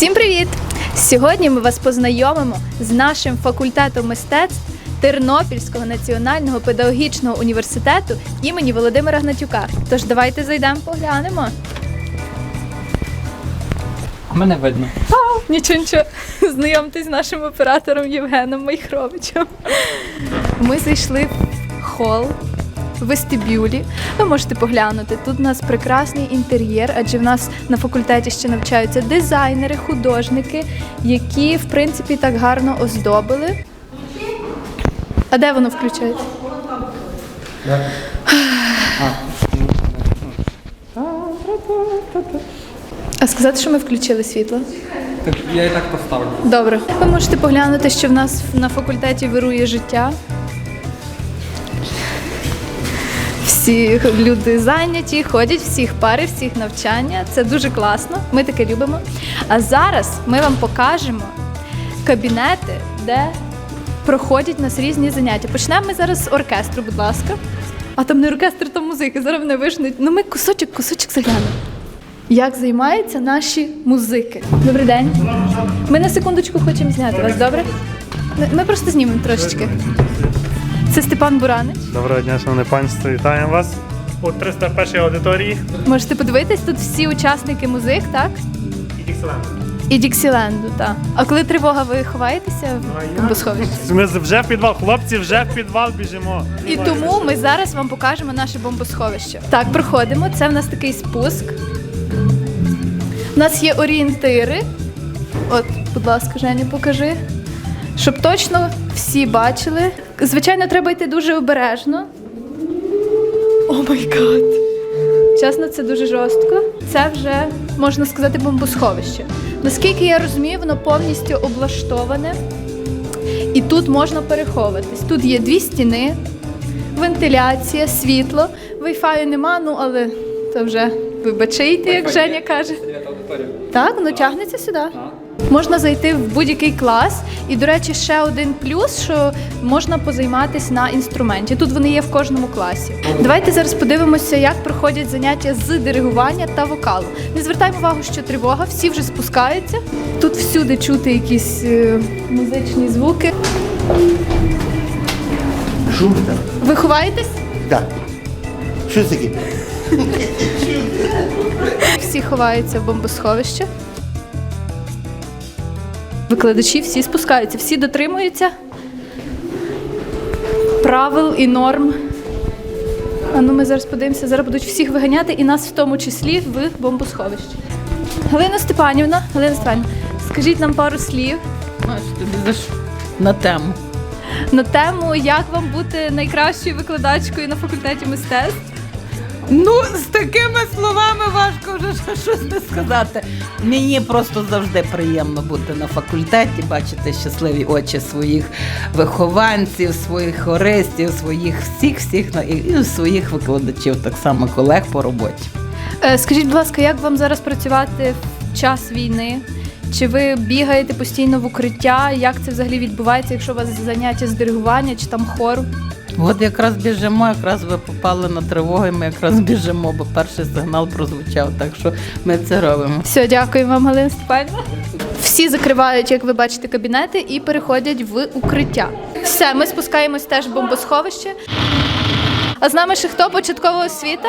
Всім привіт! Сьогодні ми вас познайомимо з нашим факультетом мистецтв Тернопільського національного педагогічного університету імені Володимира Гнатюка. Тож давайте зайдемо, поглянемо. Мене видно. Нічого, нічого. Знайомтесь з нашим оператором Євгеном Майхровичем. Ми зайшли в хол. Вестибюлі ви можете поглянути. Тут у нас прекрасний інтер'єр, адже в нас на факультеті ще навчаються дизайнери, художники, які в принципі так гарно оздобили. А де воно включається? А сказати, що ми включили світло? Так я і так поставлю. Добре. Ви можете поглянути, що в нас на факультеті вирує життя. Всі люди зайняті, ходять, всіх пари, всіх навчання. Це дуже класно. Ми таке любимо. А зараз ми вам покажемо кабінети, де проходять нас різні заняття. Почнемо ми зараз з оркестру, будь ласка. А там не оркестр, там музика. Зараз вони вижнуть. Ну ми кусочок, кусочок заглянемо. Як займаються наші музики? Добрий день. Ми на секундочку хочемо зняти вас, добре? Ми просто знімемо трошечки. Це Степан Буранич. Доброго дня, шановне панство, вітаємо вас у 301 аудиторії Можете подивитись, тут всі учасники музик, так? і Дікселенд. І Діксіленду, так. А коли тривога, ви ховаєтеся в бомбосховищі? Ми вже в підвал, хлопці, вже в підвал біжимо. І тому ми зараз вам покажемо наше бомбосховище. Так, проходимо. Це в нас такий спуск. У нас є орієнтири. От, будь ласка, Женя, покажи. Щоб точно всі бачили. Звичайно, треба йти дуже обережно. О май гад! Чесно, це дуже жорстко. Це вже можна сказати бомбосховище. Наскільки я розумію, воно повністю облаштоване. І тут можна переховуватись. Тут є дві стіни, вентиляція, світло. Wi-Fi нема, ну але це вже вибачайте, як Женя каже. Так, ну тягнеться сюди. Можна зайти в будь-який клас. І, до речі, ще один плюс, що можна позайматися на інструменті. Тут вони є в кожному класі. Давайте зараз подивимося, як проходять заняття з диригування та вокалу. Не звертаємо увагу, що тривога, всі вже спускаються. Тут всюди чути якісь е, музичні звуки. Шум там? Ви ховаєтесь? Так. Що це таке? Всі ховаються в бомбосховище. Викладачі всі спускаються, всі дотримуються правил і норм. А ну ми зараз подивимося, зараз будуть всіх виганяти, і нас в тому числі в бомбосховище. Галина Степанівна, Галина Степанівна, скажіть нам пару слів будеш на тему. на тему, як вам бути найкращою викладачкою на факультеті мистецтв. Ну, з такими словами важко вже щось не сказати. Мені просто завжди приємно бути на факультеті, бачити щасливі очі своїх вихованців, своїх хористів, своїх всіх всіх і, своїх викладачів, так само колег по роботі. Е, Скажіть, будь ласка, як вам зараз працювати в час війни? Чи ви бігаєте постійно в укриття? Як це взагалі відбувається, якщо у вас заняття з диригування чи там хору? От якраз біжимо, якраз ви попали на тривогу, і ми якраз біжимо, бо перший сигнал прозвучав, так що ми це робимо. Все, дякую вам, Галина Степанівна. Всі закривають, як ви бачите, кабінети і переходять в укриття. Все, ми спускаємось теж в бомбосховище. А з нами ще хто? Початкова освіта?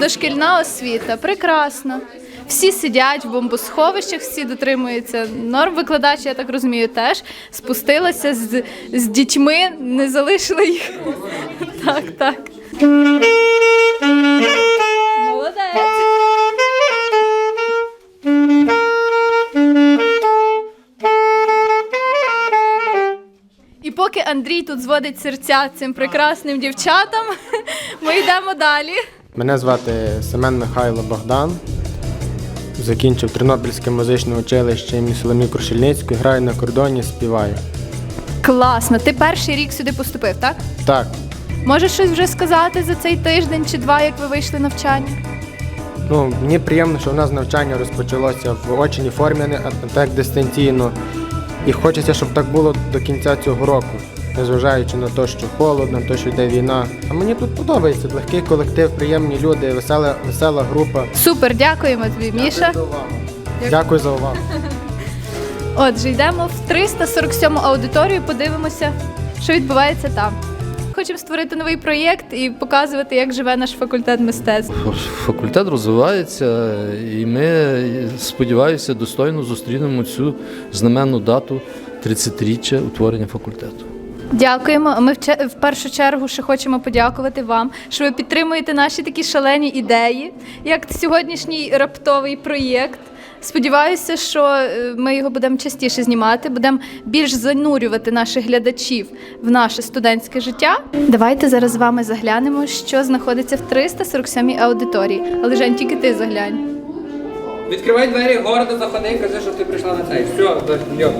Дошкільна освіта. Прекрасно. Всі сидять в бомбосховищах, всі дотримуються норм. Викладач, я так розумію, теж спустилася з, з дітьми, не залишила їх. Так, так. Молодець. І поки Андрій тут зводить серця цим прекрасним дівчатам, ми йдемо далі. Мене звати Семен Михайло Богдан. Закінчив Тернопільське музичне училище імені Соломі Крушельницької, граю на кордоні, співаю. Класно, ти перший рік сюди поступив, так? Так, Можеш щось вже сказати за цей тиждень чи два, як ви вийшли навчання? ну мені приємно, що у нас навчання розпочалося в очній формі, а не так дистанційно. І хочеться, щоб так було до кінця цього року, незважаючи на те, що холодно, на те, що йде війна. А мені тут подобається легкий колектив, приємні люди, весела, весела група. Супер, дякуємо тобі, Міша. Дякую за увагу. Дякую за увагу. Отже, йдемо в 347 аудиторію, подивимося, що відбувається там. Хочемо створити новий проєкт і показувати, як живе наш факультет мистецтв. Факультет розвивається, і ми, сподіваюся, достойно зустрінемо цю знаменну дату 30-річчя утворення факультету. Дякуємо. Ми в, першу чергу ще хочемо подякувати вам, що ви підтримуєте наші такі шалені ідеї, як сьогоднішній раптовий проєкт. Сподіваюся, що е, ми його будемо частіше знімати, будемо більш занурювати наших глядачів в наше студентське життя. Давайте зараз з вами заглянемо, що знаходиться в 347 аудиторії. Але Жень, тільки ти заглянь. Відкривай двері, гордо заходи кажи, що ти прийшла на цей. Все, йо.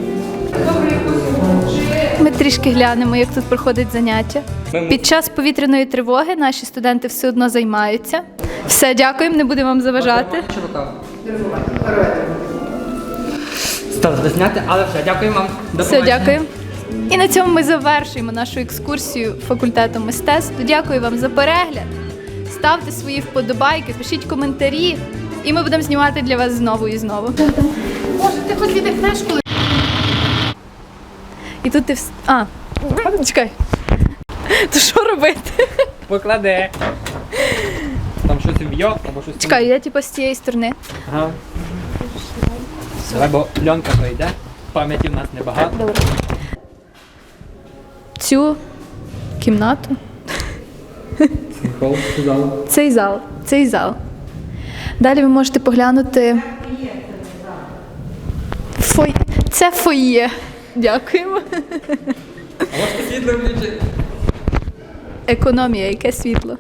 Ми трішки глянемо, як тут проходить заняття. Під час повітряної тривоги наші студенти все одно займаються. Все, дякуємо, не будемо вам заважати. Став зняти, але все, дякую вам. До Все, побачення. дякую. І на цьому ми завершуємо нашу екскурсію факультету мистецтв. Дякую вам за перегляд. Ставте свої вподобайки, пишіть коментарі, і ми будемо знімати для вас знову і знову. Може, ти хоч віддихнеш коли. І тут ти вс... А, чекай. То що робити? Поклади. Там щось в'йо, або щось. Чекай, я типу з цієї сторони. Ага. Давай, бо пленка пройде. Пам'яті в нас небагато. Добре. Цю кімнату. Хол зал. Цей зал. Цей зал. Далі ви можете поглянути. Фой... Це фоє. Дякуємо. А можете світло включити? Економія, яке світло.